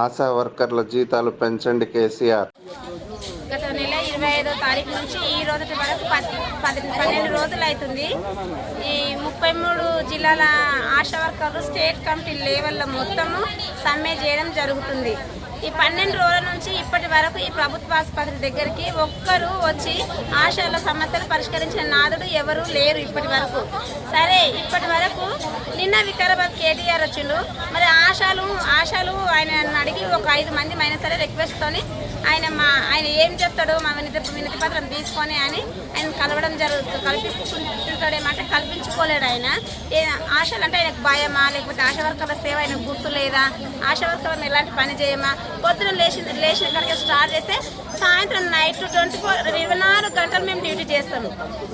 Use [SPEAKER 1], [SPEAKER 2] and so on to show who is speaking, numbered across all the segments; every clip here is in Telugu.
[SPEAKER 1] ఆశా వర్కర్ల జీతాలు పెంచండి కేసీఆర్.
[SPEAKER 2] గత నెల ఇరవై ఐదో తారీఖు నుంచి ఈ రోజు వరకు పది పది పన్నెండు రోజులు అవుతుంది. ఈ ముప్పై మూడు జిల్లాల ఆశా వర్కర్లు స్టేట్ కమిటీ లెవెల్లో మొత్తము సమ్మె చేయడం జరుగుతుంది. ఈ పన్నెండు రోజుల నుంచి ఇప్పటి వరకు ఈ ప్రభుత్వ ఆసుపత్రి దగ్గరికి ఒక్కరు వచ్చి ఆశాల సమస్యలు పరిష్కరించిన నాదుడు ఎవరు లేరు ఇప్పటి వరకు. సరే ఇప్పటి వరకు నిన్న వికారాబాద్ కేటీఆర్ వచ్చిండు. మరి ఆశాలు ఆశాలు ఆయన అడిగి ఒక ఐదు మంది అయినా సరే రిక్వెస్ట్తోని ఆయన మా ఆయన ఏం చెప్తాడో మా వినతి వినతి పత్రం తీసుకొని అని ఆయన కలవడం జరుగుతుంది కల్పించుకుంటాడేమంటే కల్పించుకోలేడు ఆయన. ఏ ఆశలు అంటే ఆయనకు భయమా? లేకపోతే ఆశ వర్కర్ల సేవ ఆయనకు గుర్తు లేదా? ఆశ వర్కర్లను ఎలాంటి పని చేయమా? పొద్దున లేచిన లేచిన కనుక స్టార్ట్ చేస్తే సాయంత్రం నైట్ ట్వంటీ ఫోర్ ఇరవై నాలుగు గంటలు మేము డ్యూటీ చేస్తాము.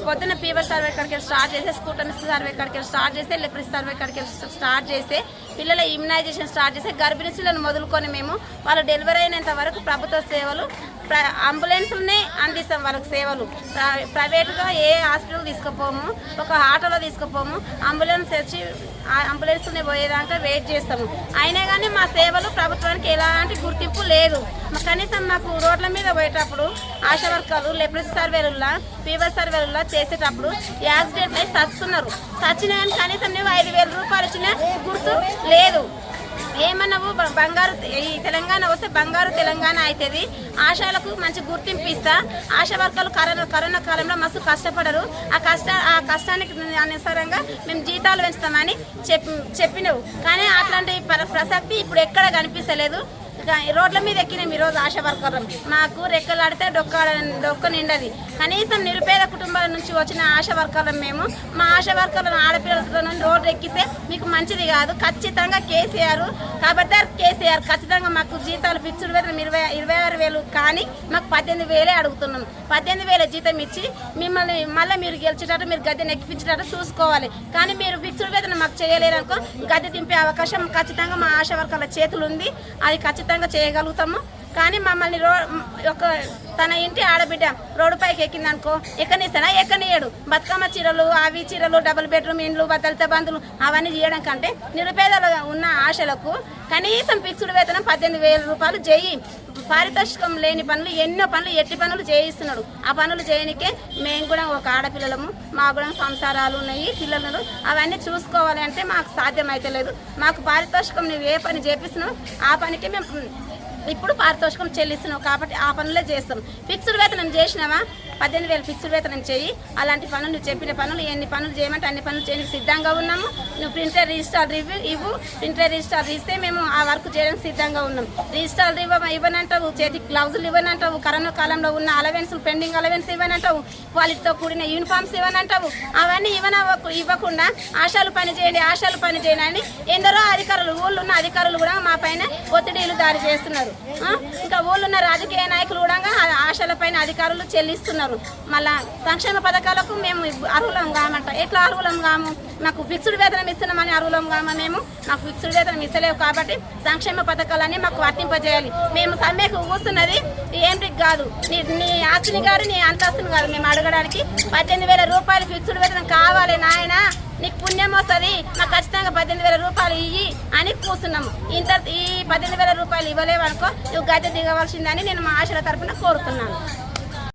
[SPEAKER 2] పొద్దున పీవర్ సర్వే కడికి స్టార్ట్ చేస్తే స్కూటర్ సర్వే కడికి స్టార్ట్ చేస్తే లెప్రిస్ సర్వే కాడికి స్టార్ట్ చేస్తే పిల్లల ఇమ్యునైజేషన్ స్టార్ట్ చేస్తే గర్భిణీలను మొదలుకొని మేము వాళ్ళు డెలివరీ అయినంత వరకు ప్రభుత్వ సేవలు ప్ర అంబులెన్స్లనే అందిస్తాం వాళ్ళకి సేవలు. ప్ర- ప్రైవేట్గా ఏ హాస్పిటల్ తీసుకుపోము ఒక ఆటోలో తీసుకుపోము అంబులెన్స్ వచ్చి ఆ అంబులెన్స్ని పోయేదాకా వెయిట్ చేస్తాము. అయినా కానీ మా సేవలు ప్రభుత్వానికి ఎలాంటి గుర్తింపు లేదు. మా- కనీసం మాకు రోడ్ల మీద పోయేటప్పుడు ఆశా వర్కర్లు లెప్రసీ సర్వేలులా ఫీవర్ సర్వేలులా చేసేటప్పుడు యాక్సిడెంట్ అయి చస్తున్నారు చచ్చిన కానీ కనీసం నువ్వు ఐదు వేల రూపాయలు ఇచ్చిన గుర్తు లేదు. ఏమన్నావు బ- బంగారు ఈ తెలంగాణ వస్తే బంగారు తెలంగాణ అవుతుంది ఆశాలకు మంచి గుర్తింపు ఇస్తా. ఆశా వర్గాలు కరోనా కరోనా కాలంలో మస్తు కష్టపడరు. ఆ కష్ట ఆ కష్టానికి అనుసారంగా మేము జీతాలు పెంచుతామని చెప్పి చెప్పినవు. కానీ అట్లాంటి ప్ర- ప్రసక్తి ఇప్పుడు ఎక్కడ కనిపిస్తలేదు. రోడ్ల మీద ఎక్కినాం ఈరోజు ఆశా వర్కర్లం. మాకు రెక్కలాడితే డొక్క డొక్క నిండది. కనీసం నిరుపేద కుటుంబాల నుంచి వచ్చిన ఆశా వర్కర్లం మేము మా ఆశా వర్కర్లను ఆడపిల్లలతో రోడ్డు ఎక్కిస్తే మీకు మంచిది కాదు. ఖచ్చితంగా కేసీఆర్ కాబట్టి కేసీఆర్ ఖచ్చితంగా మాకు జీతాలు ఫిక్స్డ్ వేతనం ఇరవై ఇరవై ఆరు వేలు కానీ మాకు పద్దెనిమిది వేలే అడుగుతున్నాం. పద్దెనిమిది వేల జీతం ఇచ్చి మిమ్మల్ని మళ్ళీ మీరు గెలిచేటట్టు మీరు గద్దె నెక్కిపించేటట్టు చూసుకోవాలి. కానీ మీరు ఫిక్స్డ్ వేతనం మాకు చేయలేరు అనుకో గద్దె దింపే అవకాశం ఖచ్చితంగా మా ఆశా వర్కర్ల చేతులు ఉంది అది ఖచ్చితంగా చేయగలుగుతాము? కానీ మమ్మల్ని రో ఒక తన ఇంటి ఆడబిడ్డ రోడ్డు పైకి ఎక్కింది అనుకో ఎక్కనిస్తానా ఎక్కనియడు బతుకమ్మ చీరలు అవి చీరలు డబుల్ బెడ్రూమ్ ఇండ్లు దళిత బంధువులు అవన్నీ చేయడం కంటే నిరుపేదలు ఉన్న ఆశలకు కనీసం ఫిక్స్డ్ వేతనం పద్దెనిమిది వేల రూపాయలు చేయి. పారితోషికం లేని పనులు ఎన్నో పనులు ఎట్టి పనులు చేయిస్తున్నాడు. ఆ పనులు చేయనికే మేము కూడా ఒక ఆడపిల్లలము మా కూడా సంసారాలు ఉన్నాయి పిల్లలు అవన్నీ చూసుకోవాలి అంటే మాకు సాధ్యం అయితే లేదు. మాకు పారితోషికం నువ్వు ఏ పని చేపిస్తున్నావు ఆ పనికి మేము ఇప్పుడు పారితోషికం చెల్లిస్తున్నావు కాబట్టి ఆ పనులే చేస్తాం. ఫిక్స్డ్ వేతనం చేసినావా పద్దెనిమిది వేలు ఫిక్స్డ్ వేతనం చేయి అలాంటి పనులు నువ్వు చెప్పిన పనులు ఎన్ని పనులు చేయమంటే అన్ని పనులు చేయడానికి సిద్ధంగా ఉన్నాము. నువ్వు ప్రింటర్ రిజిస్టార్ రివ్యూ ఇవ్వు. ప్రింటర్ రిజిస్టార్ ఇస్తే మేము ఆ వర్క్ చేయడానికి సిద్ధంగా ఉన్నాం. రిజిస్టార్ ఇవ్వ ఇవ్వనంటావు? చేతికి గ్లౌజులు ఇవ్వనంటావు? కరోనా కాలంలో ఉన్న అలవెన్స్ పెండింగ్ అలవెన్స్ ఇవ్వనంటావు? క్వాలిటీతో కూడిన యూనిఫామ్స్ ఇవ్వనంటావు? అవన్నీ ఇవ్వన ఇవ్వకుండా ఆశాలు పని చేయండి ఆశాలు పని చేయండి అని ఎందరో అధికారులు ఊళ్ళో ఉన్న అధికారులు కూడా మా పైన ఒత్తిడిలు దాడి చేస్తున్నారు. ఇంకా ఊళ్ళో ఉన్న రాజకీయ నాయకులు కూడా ఆశల పైన అధికారులు చెల్లిస్తున్నారు. మళ్ళా సంక్షేమ పథకాలకు మేము అర్హులం కామంట. ఎట్లా అర్హులం కాము? మాకు ఫిక్స్డ్ వేతనం ఇస్తున్నామని అర్హులం కామ మేము? మాకు ఫిక్స్డ్ వేతనం ఇస్తలేవు కాబట్టి సంక్షేమ పథకాలన్నీ మాకు వర్తింపజేయాలి. మేము సమ్మెకు కూస్తున్నది ఏంటి కాదు. నీ నీ ఆస్తిని కాదు నీ అంతస్తుని కాదు మేము అడగడానికి. పద్దెనిమిది వేల రూపాయలు ఫిక్స్డ్ వేతనం కావాలి నాయన. నీకు పుణ్యం వస్తుంది. నాకు ఖచ్చితంగా పద్దెనిమిది వేల రూపాయలు ఇయ్యి అని కూర్చున్నాము ఇంత ఈ పద్దెనిమిది వేల రూపాయలు ఇవ్వలేవనుకో నువ్వు గద్దె దిగవలసిందని నేను మా ఆశల తరపున కోరుతున్నాను.